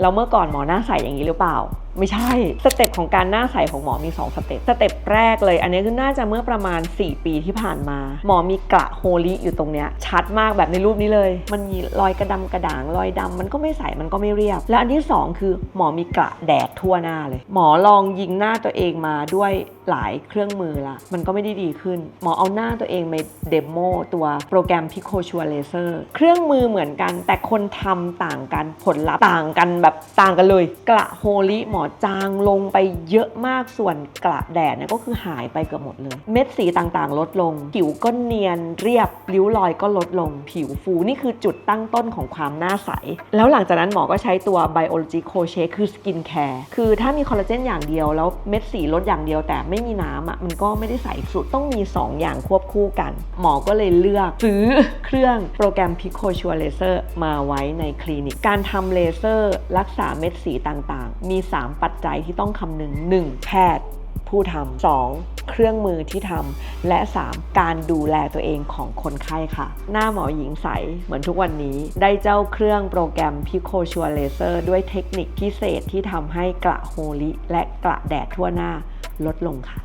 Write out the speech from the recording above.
แล้วเมื่อก่อนหมอหน้าใสอย่างนี้หรือเปล่า ไม่ใช่ สเต็ปของการหน้าใสของหมอมี 2 สเต็ป สเต็ปแรกเลย อันนี้คือน่าจะเมื่อประมาณ 4 ปีที่ผ่านมา หมอมีกระโฮลิอยู่ตรงเนี้ยชัดมากแบบในรูปนี้เลย มันมีรอยกระดำกระด่างรอยดำมันก็ไม่ใสมันก็ไม่เรียบ และอันที่ 2 คือหมอมีกระแดดทั่วหน้าเลย หมอลองยิงหน้าตัวเองมาด้วยหลายเครื่องมือละมันก็ไม่ได้ดีขึ้น หมอเอาหน้าตัวเองไปเดโมตัวโปรแกรม Pico s u r Laser เครื่องมือเหมือนกันแต่คนทำต่างกันผลลัพธ์ต่างกันแบบต่างกันเลย กระโฮลิหมอจางลงไปเยอะมากส่วนกระแดดเนี่ยก็คือหายไปเกือบหมดเลย เม็ดสีต่างๆ ลดลง ผิวก็เนียนเรียบริ้วรอยก็ลดลง ผิวฟูนี่คือจุดตั้งต้นของความหน้าใส แล้วหลังจากนั้นหมอก็ใช้ตัว Biology c o c h e คือสกินแคร์คือถ้ามีคอลลาเจนอย่างเดียว แล้วเม็ดสีลดอย่างเดียว แต่ไม่มีน้ำอะมันก็ไม่ได้ใสสุดต้องมี 2 อย่างควบคู่กัน หมอก็เลยเลือกซื้อเครื่องโปรแกรม Pico s u r Laser มาไว้ในคลินิก การทำเลเซอร์รักษาเม็ดสีต่างๆ มี 3ปัจจัยที่ต้องคำนึง 1. แพทย์ผู้ทำ 2. เครื่องมือที่ทำและ 3. การดูแลตัวเองของคนไข้ค่ะ หน้าหมอหญิงใสเหมือนทุกวันนี้ได้เจ้าเครื่องโปรแกรมพิโคชัวเลเซอร์ด้วยเทคนิคพิเศษที่ทำให้กระโฮลิและกระแดดทั่วหน้าลดลงค่ะ